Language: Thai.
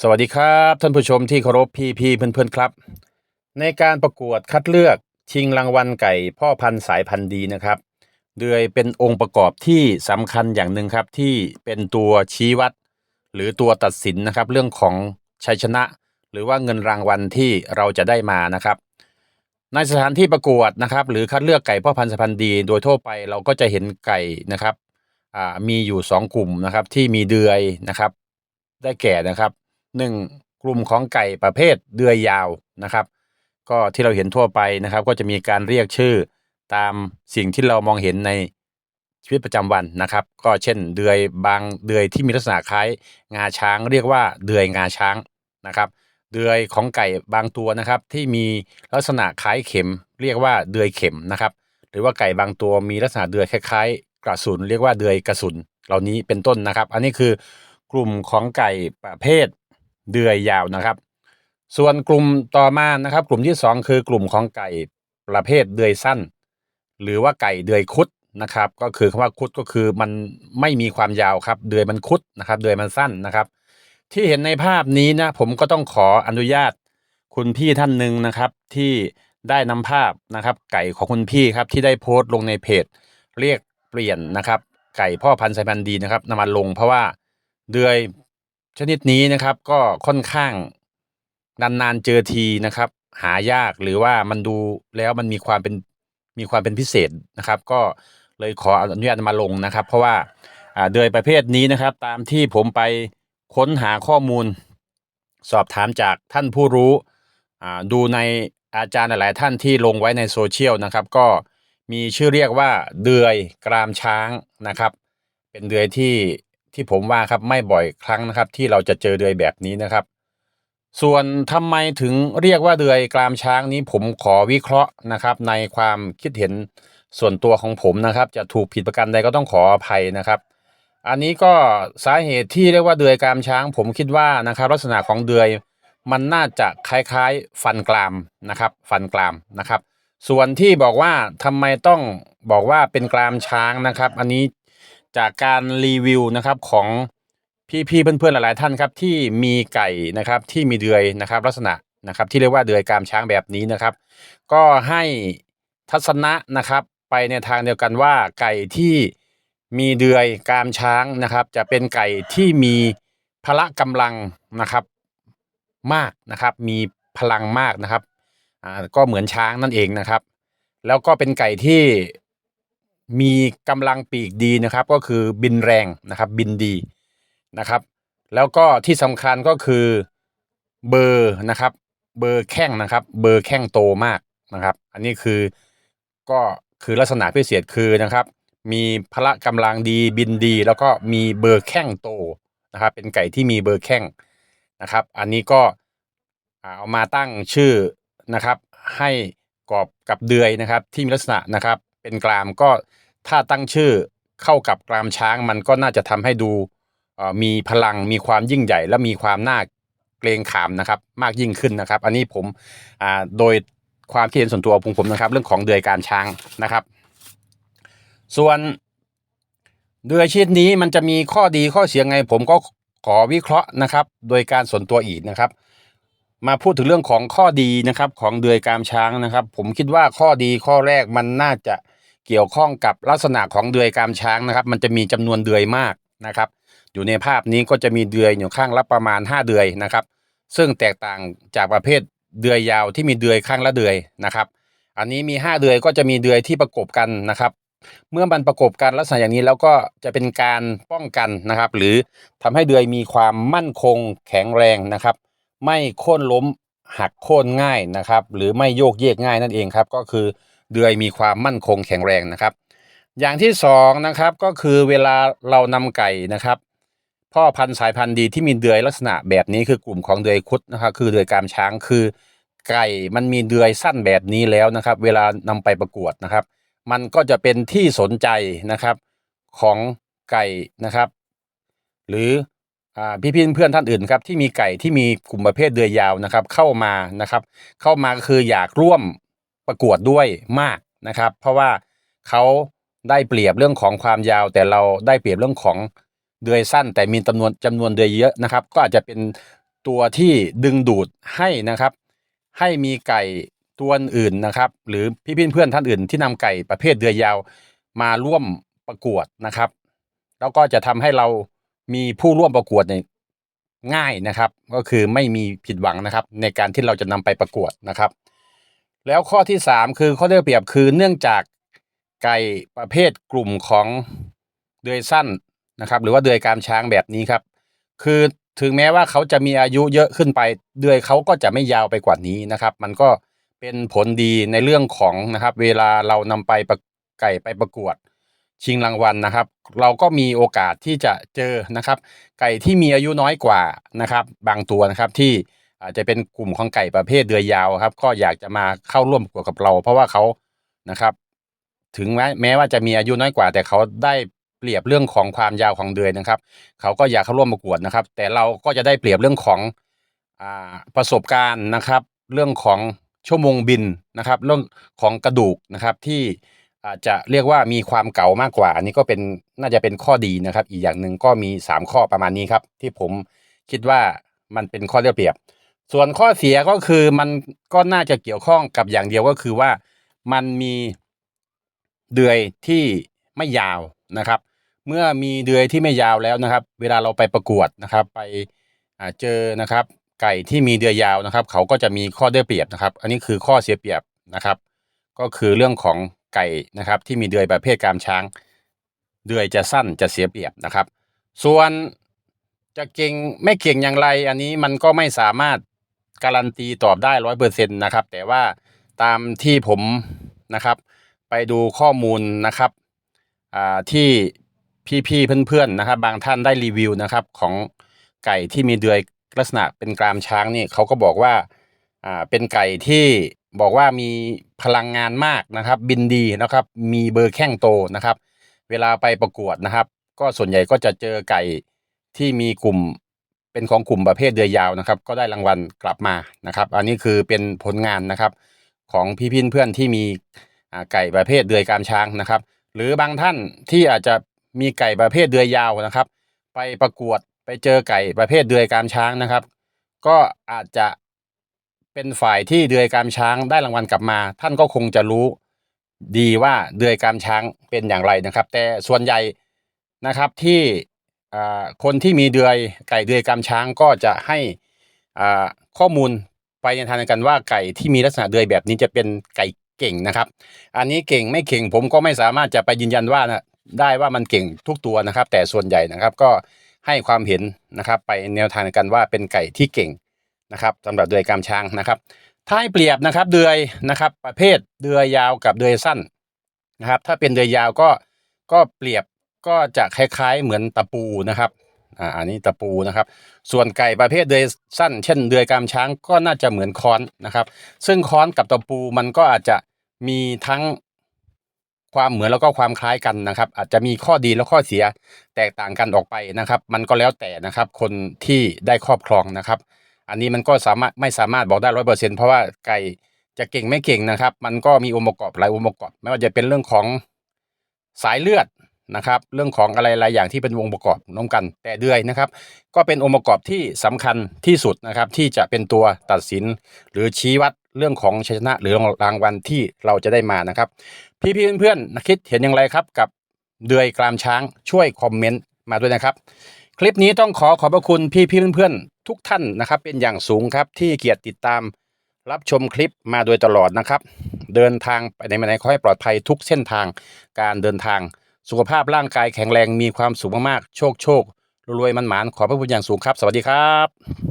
สวัสดีครับ ท่านผู้ชมที่เคารพพี่พี่เพื่อนเพื่อนครับ ในการประกวดคัดเลือกชิงรางวัลไก่พ่อพันธุ์สายพันธุ์ดีนะครับเดือยเป็นองค์ประกอบที่สำคัญอย่างหนึ่งครับที่เป็นตัวชี้วัด หรือตัวตัดสินนะครับเรื่องของชัยชนะ หรือว่าเงินรางวัลที่เราจะได้มานะครับในสถานที่ประกวดนะครับ หรือคัดเลือกไก่พ่อพันธุ์สายพันธุ์ดี โดยทั่วไปเราก็จะเห็นไก่นะครับอ่ามีอยู่สองกลุ่มนะครับที่มีเดือยนะครับ ได้แก่นะครับ หนึ่งกลุ่มของไก่ประเภทเดือยยาวนะครับ ก็ที่เราเห็นทั่วไปนะครับ ก็จะมีการเรียกชื่อตามสิ่งที่เรามองเห็นในชีวิตประจำวันนะครับ ก็เช่น เดือยบางเดือยที่มีลักษณะคล้ายงาช้าง เรียกว่าเดือยงาช้างนะครับเดือยของไก่บางตัวนะครับ ที่มีลักษณะคล้ายเข็ม เรียกว่าเดือยเข็มนะครับ หรือว่าไก่บางตัวมีลักษณะเดือยคล้ายๆ กระสุน เรียกว่าเดือยกระสุน เหล่านี้เป็นต้นนะครับ อันนี้คือกลุ่มของไก่ประเภท เดือยยาวนะครับ ส่วนกลุ่มต่อมานะครับ กลุ่มที่สองคือกลุ่มของไก่ประเภทเดือยสั้น หรือว่าไก่เดือยคุดนะครับ ก็คือคำว่าคุดก็คือมันไม่มีความยาวครับเดือยมันคุดนะครับเดือยมันสั้นนะครับ ที่เห็นในภาพนี้นะผมก็ต้องขออนุญาตคุณพี่ท่านหนึ่งนะครับ ที่ได้นำภาพนะครับ ไก่ของคุณพี่ครับที่ได้โพสต์ลงในเพจ เรียกเปลี่ยนนะครับ ไก่พ่อพันธุ์สายพันธุ์ดีนะครับนำมาลงเพราะว่าเดือย ชนิดนี้นะครับก็ค่อนข้างนานๆเจอทีนะครับ หายากหรือว่ามันดูแล้วมันมีความเป็นมีความเป็นพิเศษนะครับ ก็เลยขออนุญาตมาลงนะครับ เพราะว่าเดือยประเภทนี้นะครับ ตามที่ผมไปค้นหาข้อมูล สอบถามจากท่านผู้รู้ดูในอาจารย์หลายๆท่านที่ลงไว้ในโซเชียลนะครับ ก็มีชื่อเรียกว่าเดือยกรามช้างนะครับ เป็นเดือยที่ ที่ผมว่าครับไม่บ่อยครั้งนะครับ ที่เราจะเจอเดือยแบบนี้นะครับ ส่วนทำไมถึงเรียกว่าเดือยกรามช้างนี้ผมขอวิเคราะห์นะครับ ในความคิดเห็นส่วนตัวของผมนะครับ จะถูกผิดประการใดก็ต้องขออภัยนะครับ อันนี้ก็สาเหตุที่เรียกว่าเดือยกรามช้าง ผมคิดว่านะครับ ลักษณะของเดือยมันน่าจะคล้ายๆ ฟันกรามนะครับ ฟันกรามนะครับ ส่วนที่บอกว่าทำไมต้องบอกว่าเป็นกรามช้างนะครับ อันนี้ จากการรีวิวนะครับของพี่ๆเพื่อนๆหลายๆท่านครับที่มีไก่นะครับที่มีเดือยนะครับลักษณะนะครับที่เรียกว่าเดือยกามช้างแบบนี้นะครับ ก็ให้ทัศนะนะครับไปในทางเดียวกันว่าไก่ที่มีเดือยกามช้างนะครับ จะเป็นไก่ที่มีพละกำลังนะครับมากนะครับ มีพลังมากนะครับอ่าก็เหมือนช้างนั่นเองนะครับ แล้วก็เป็นไก่ที่ มีกำลังปีกดีนะครับ ก็คือบินแรงนะครับ บินดีนะครับ แล้วก็ที่สำคัญก็คือเบอร์นะครับ เบอร์แข้งนะครับ เบอร์แข้งโตมากนะครับ อันนี้คือก็คือลักษณะพิเศษคือนะครับ มีพละกำลังดีบินดี แล้วก็มีเบอร์แข้งโตนะครับ เป็นไก่ที่มีเบอร์แข้งนะครับ อันนี้ก็เอามาตั้งชื่อนะครับ ให้กรอบกับเดือยนะครับ ที่มีลักษณะนะครับ เป็นกรามก็ถ้าตั้งชื่อเข้ากับกรามช้างมันก็น่าจะทำให้ดูมีพลังมีความยิ่งใหญ่ และมีความน่าเกรงขามนะครับ มากยิ่งขึ้นนะครับ อันนี้ผมโดยความคิดเห็นส่วนตัวของผมนะครับ เรื่องของเดือยการช้างนะครับ ส่วนเดือยชิดนี้มันจะมีข้อดีข้อเสียไง ผมก็ขอวิเคราะห์นะครับ โดยการส่วนตัวอีกนะครับ มาพูดถึงเรื่องของข้อดีนะครับ ของเดือยกรามช้างนะครับ ผมคิดว่าข้อดีข้อแรกมันน่าจะ เกี่ยวข้องกับลักษณะของเดือยกามช้างนะครับ มันจะมีจำนวนเดือยมากนะครับ อยู่ในภาพนี้ก็จะมีเดือยอยู่ข้างละประมาณ 5 เดือยนะครับ ซึ่งแตกต่างจากประเภทเดือยยาวที่มีเดือยข้างละเดือยนะครับ อันนี้มี 5 เดือยก็จะมีเดือยที่ประกบกันนะครับ เมื่อมันประกบกันลักษณะอย่างนี้แล้วก็จะเป็นการป้องกันนะครับ หรือทำให้เดือยมีความมั่นคงแข็งแรงนะครับ ไม่โค่นล้มหักโค่นง่ายนะครับ หรือไม่โยกเยกง่ายนั่นเองครับ ก็คือ เดือยมีความมั่นคงแข็งแรงนะครับ อย่างที่สองนะครับก็คือเวลาเรานำไก่นะครับพ่อพันธุ์สายพันธุ์ดีที่มีเดือยลักษณะแบบนี้คือกลุ่มของเดือยคุดนะครับคือเดือยกามช้างคือ ไก่มันมีเดือยสั้นแบบนี้แล้วนะครับ เวลานำไปประกวดนะครับ มันก็จะเป็นที่สนใจนะครับของไก่นะครับ หรืออ่พี่เพื่อนท่านอื่นครับที่มีไก่ที่มีกลุ่มประเภทเดือยยาวนะครับ เข้ามานะครับ เข้ามาก็คืออยากร่วม ประกวดด้วยมากนะครับ เพราะว่าเขาได้เปรียบเรื่องของความยาว แต่เราได้เปรียบเรื่องของเดือยสั้น แต่มีจำนวนจำนวนเดือยเยอะนะครับ ก็อาจจะเป็นตัวที่ดึงดูดให้นะครับ ให้มีไก่ตัวอื่นนะครับ หรือพี่เพื่อนท่านอื่นที่นำไก่ประเภทเดือยยาวมาร่วมประกวดนะครับ แล้วก็จะทำให้เรามีผู้ร่วมประกวดเนี่ยง่ายนะครับ ก็คือไม่มีผิดหวังนะครับ ในการที่เราจะนำไปประกวดนะครับ แล้วข้อที่สามคือข้อได้เปรียบคือเนื่องจากไก่ประเภทกลุ่มของเดือยสั้นนะครับ หรือว่าเดือยการช้างแบบนี้ครับ คือถึงแม้ว่าเขาจะมีอายุเยอะขึ้นไป เดือยเขาก็จะไม่ยาวไปกว่านี้นะครับ มันก็เป็นผลดีในเรื่องของนะครับ เวลาเรานำไปไก่ไปประกวด ชิงรางวัลนะครับ เราก็มีโอกาสที่จะเจอนะครับ ไก่ที่มีอายุน้อยกว่านะครับ บางตัวนะครับที่ อาจจะเป็นกลุ่มของไก่ประเภทเดือยยาวครับ ก็อยากจะมาเข้าร่วมประกวดกับเรา เพราะว่าเขานะครับ ถึงแม้แม้ว่าจะมีอายุน้อยกว่า แต่เขาได้เปรียบเรื่องของความยาวของเดือยนะครับ เขาก็อยากเข้าร่วมประกวดนะครับ แต่เราก็จะได้เปรียบเรื่องของอ่าประสบการณ์นะครับ เรื่องของชั่วโมงบินนะครับ เรื่องของกระดูกนะครับที่อาจจะเรียกว่ามีความเก่ามากกว่า อันนี้ก็เป็นน่าจะเป็นข้อดีนะครับ อีกอย่างหนึ่งก็มีสามข้อประมาณนี้ครับ ที่ผมคิดว่ามันเป็นข้อได้เปรียบ ส่วนข้อเสียก็คือมันก็น่าจะเกี่ยวข้องกับอย่างเดียวก็คือว่ามันมีเดือยที่ไม่ยาวนะครับ เมื่อมีเดือยที่ไม่ยาวแล้วนะครับ เวลาเราไปประกวดนะครับ ไปเจอนะครับ ไก่ที่มีเดือยยาวนะครับ เขาก็จะมีข้อได้เปรียบนะครับ อันนี้คือข้อเสียเปรียบนะครับ ก็คือเรื่องของไก่นะครับ ที่มีเดือยประเภทกามช้าง เดือยจะสั้นจะเสียเปรียบนะครับ ส่วนจะเก่งไม่เก่งอย่างไร อันนี้มันก็ไม่สามารถ การันตีตอบได้ร้อยเปอร์เซ็นต์นะครับ แต่ว่าตามที่ผมนะครับไปดูข้อมูลนะครับอ่าที่พี่ๆเพื่อนๆนะครับบางท่านได้รีวิวนะครับของไก่ที่มีเดือยลักษณะเป็นกรามช้างนี่เขาก็บอกว่าอ่าเป็นไก่ที่บอกว่ามีพลังงานมากนะครับ บินดีนะครับ มีเบอร์แข้งโตนะครับ เวลาไปประกวดนะครับ ก็ส่วนใหญ่ก็จะเจอไก่ที่มีกลุ่ม เป็นของกลุ่มประเภทเดือยยาวนะครับ ก็ได้รางวัลกลับมานะครับ อันนี้คือเป็นผลงานนะครับของพี่พินเพื่อนที่มีไก่ประเภทเดือยกามช้างนะครับ หรือบางท่านที่อาจจะมีไก่ประเภทเดือยยาวนะครับ ไปประกวดไปเจอไก่ประเภทเดือยกามช้างนะครับ ก็อาจจะเป็นฝ่ายที่เดือยกามช้างได้รางวัลกลับมา ท่านก็คงจะรู้ดีว่าเดือยกามช้างเป็นอย่างไรนะครับ แต่ส่วนใหญ่นะครับที่ คนที่มีเดือยไก่เดือยกามช้างก็จะให้ข้อมูลไปในทางเดียวกันว่าไก่ที่มีลักษณะเดือยแบบนี้จะเป็นไก่เก่งนะครับ อันนี้เก่งไม่เก่งผมก็ไม่สามารถจะไปยืนยันว่านะได้ว่ามันเก่งทุกตัวนะครับ แต่ส่วนใหญ่นะครับก็ให้ความเห็นนะครับ ไปแนวทางเดียวกันว่าเป็นไก่ที่เก่งนะครับสำหรับเดือยกามช้างนะครับถ้าให้เปรียบนะครับเดือยนะครับ ประเภทเดือยยาวกับเดือยสั้นนะครับ ถ้าเป็นเดือยยาวก็ก็เปรียบ ก็จะคล้ายๆเหมือนตะปูนะครับอ่าอันนี้ตะปูนะครับ ส่วนไก่ประเภทเดือยสั้น เช่นเดือยกามช้างก็น่าจะเหมือนค้อนนะครับ ซึ่งค้อนกับตะปูมันก็อาจจะมีทั้งความเหมือนแล้วก็ความคล้ายกันนะครับ อาจจะมีข้อดีและข้อเสียแตกต่างกันออกไปนะครับ มันก็แล้วแต่นะครับคนที่ได้ครอบครองนะครับ อันนี้มันก็สามารถไม่สามารถบอกได้ร้อยเปอร์เซ็นเพราะว่าไก่จะเก่งไม่เก่งนะครับ มันก็มีองค์ประกอบหลายองค์ประกอบ ไม่ว่าจะเป็นเรื่องของสายเลือด นะครับ เรื่องของอะไรหลายอย่างที่เป็นองค์ประกอบร่วมกัน แต่เดือยนะครับ ก็เป็นองค์ประกอบที่สำคัญที่สุดนะครับ ที่จะเป็นตัวตัดสินหรือชี้วัดเรื่องของชัยชนะหรือรางวัลที่เราจะได้มานะครับ พี่ๆเพื่อนๆคิดเห็นอย่างไรครับกับเดือยกรามช้างช่วยคอมเมนต์มาด้วยนะครับ คลิปนี้ต้องขอขอบพระคุณพี่ๆเพื่อนๆทุกท่านนะครับ เป็นอย่างสูงครับที่เกียรติติดตามรับชมคลิปมาโดยตลอดนะครับ เดินทางไปไหนมาไหนขอให้ปลอดภัยทุกเส้นทางการเดินทาง สุขภาพร่างกายแข็งแรงมีความสุขมากๆ โชคโชครวยๆมันหมานขอพระคุณอย่างสูงครับ สวัสดีครับ